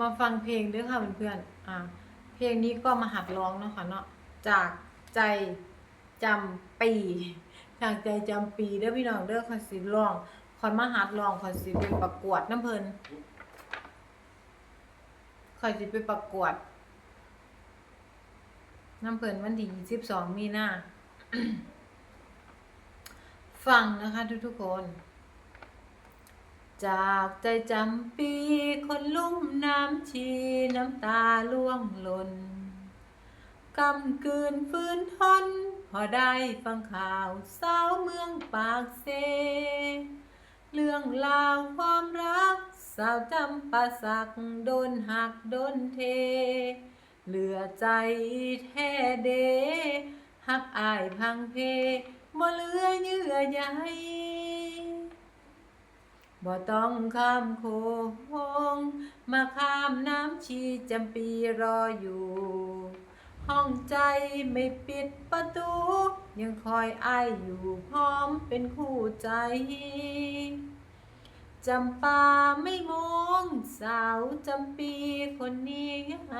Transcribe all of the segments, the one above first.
มาฟังเพลงด้วยค่ะเพื่อนๆอ่าเพลงนี้ก็มาหัดร้องเนาะค่ะเนาะจากใจจำปี จากใจจำปีเด้อพี่น้องเด้อคอยสิร้องคอยมาหัดร้องคอยสิไปประกวดน้ำเพลินคอยสิไปประกวดน้ำเพลินวันที่ยี่สิบสองมีนาฟังนะคะทุกๆคน จากใจจำปีคนลุ่มน้ำชีน้ำตาล่วงหล่นกำกืนฟื้นทน พอได้ฟังข่าวสาวเมืองปากเซ เรื่องราวความรัก สาวจำปาสักโดนหักโดนเท เหลือใจแท้เด หักอายพังเพบ่เหลือเยื่อใย บ่ต้องข้ามโคง มาข้ามน้ำชีจำปีรออยู่ ห้องใจไม่ปิดประตู ยังคอยอายอยู่พร้อมเป็นคู่ใจ จำปาไม่มองสาวจำปีคนนี้ไง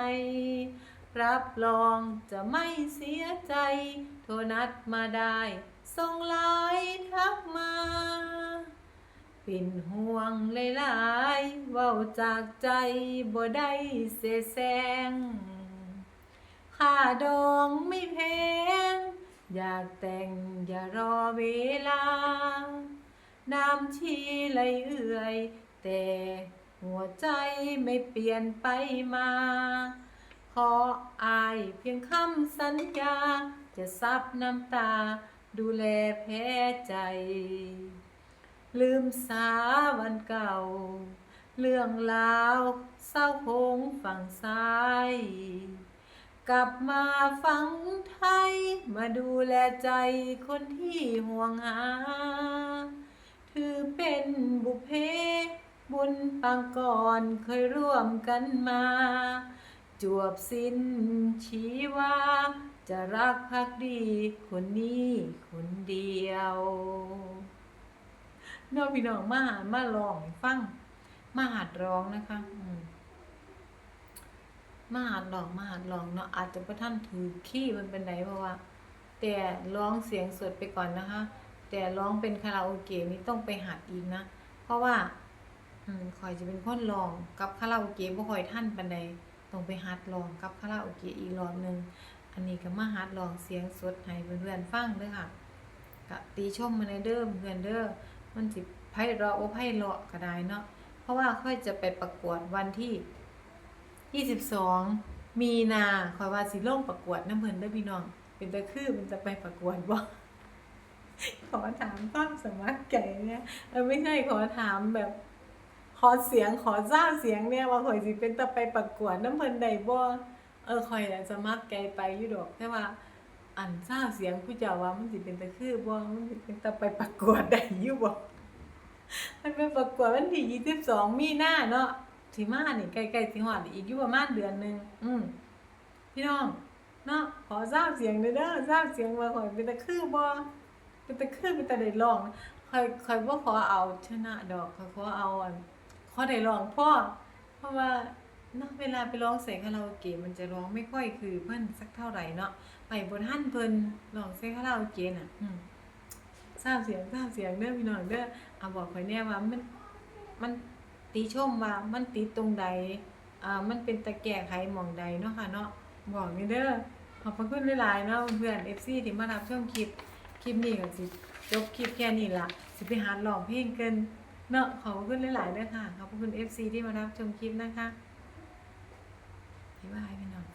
รับรองจะไม่เสียใจ โทรนัดมาได้ ส่งไลน์ทักมา เป็นห่วงหลายๆเว้าจากใจบ่ได้เสแสร้งค่าดองไม่แพง อยากแต่งอย่ารอเวลา น้ำชีไหลเอื่อย แต่หัวใจไม่เปลี่ยนไปมา ขออายเพียงคำสัญญา จะซับน้ำตาดูแลแพ้ใจ ลืมสาวันเก่า เรื่องราวเศร้าคงฝั่งซ้าย กลับมาฟังไทย มาดูแลใจคนที่ห่วงหา ถือเป็นบุพเพ บุญปางก่อนเคยร่วมกันมา จวบสิ้นชีวา จะรักพักดีคนนี้คนเดียว น้องพี่น้องมาหามาลองฟังมาหัดร้องนะคะ อืมมาหัดลองมาหัดลองเนาะอาจจะพระท่านถือขี้มันเป็นไหนเพราะว่า แต่ร้องเสียงสดไปก่อนนะคะ แต่ร้องเป็นคาราโอเกะนี่ต้องไปหัดอีกนะเพราะว่าอืมคอยจะเป็นคนร้องกับคาราโอเกะบ่คอยท่านปานใดต้องไปหัดร้องกับคาราโอเกะอีกรอบหนึงอันนี้ก็มาหัดร้องเสียงสดให้เพื่อนๆฟังเด้อค่ะก็ตีชมมาในเด้อเพื่อนเด้อ มันสิไพ่รอโอไพ่รอก็ได้เนาะเพราะว่าค่อยจะไปประกวดวันที่ 22 มีนาคอยว่าสิลงประกวดน้ำเพินเด้พี่น้อง เป็นตะคือมันจะไปประกวดบ่ขอถามความสมัครใจเนี่ยเออไม่ใช่ขอถามแบบขอเสียงขอทราเสียงเนี่ยว่าข่อยสิเป็นตะไปประกวดน้ำเพินได้บ่เออข่อยน่ะสมัครใจไปอยู่ดอกแต่ว่า อันทราบเสียงผู้เจ้าว่ามันสิเป็นตะคือบ่มันสิเป็นตะไปประกวดได้อยู่บ่มันเป็นประกวดวันที่ยี่สิบสองมีนาเนาะที่มานี่ใกล้ๆสิฮอดอีกอยู่ประมาณเดือนหนึงอืมพี่น้องเนาะขอทราบเสียงเด้อเด้อทราบเสียงว่าข่อยเป็นตะคือบ่เป็นตะคือเป็นตะได้ร้องข่อยข่อยบ่ขอเอาชนะดอกข่อยขอเอาอันขอได้ร้องพ่อเพราะว่า เนาะเวลาไปร้องใส่คาราโอเกะมันจะร้องไม่ค่อยคือเพิ่นสักเท่าไหร่เนาะไปบ่ทันเพิ่นร้องใส่คาราโอเกะน่ะทราบเสียงทราบเสียงเด้อพี่น้องเด้อเอาบอกข่อยแน่ว่ามันมันตีชมว่ามันติดตรงใดอ่ามันเป็นตะแก่ไขหมองใดเนาะค่ะเนาะบอกนี่เด้อขอบพระคุณหลายๆเนาะเพื่อน FC ที่มารับชมคลิปคลิปนี้ก็สิจบคลิปแค่นี้ละสิไปหาร้องเพลงเกินเนาะขอบพระคุณหลายๆเด้อค่ะขอบพระคุณ FC ที่มารับชมคลิปนะคะ บ๊ายบายพี่น้อง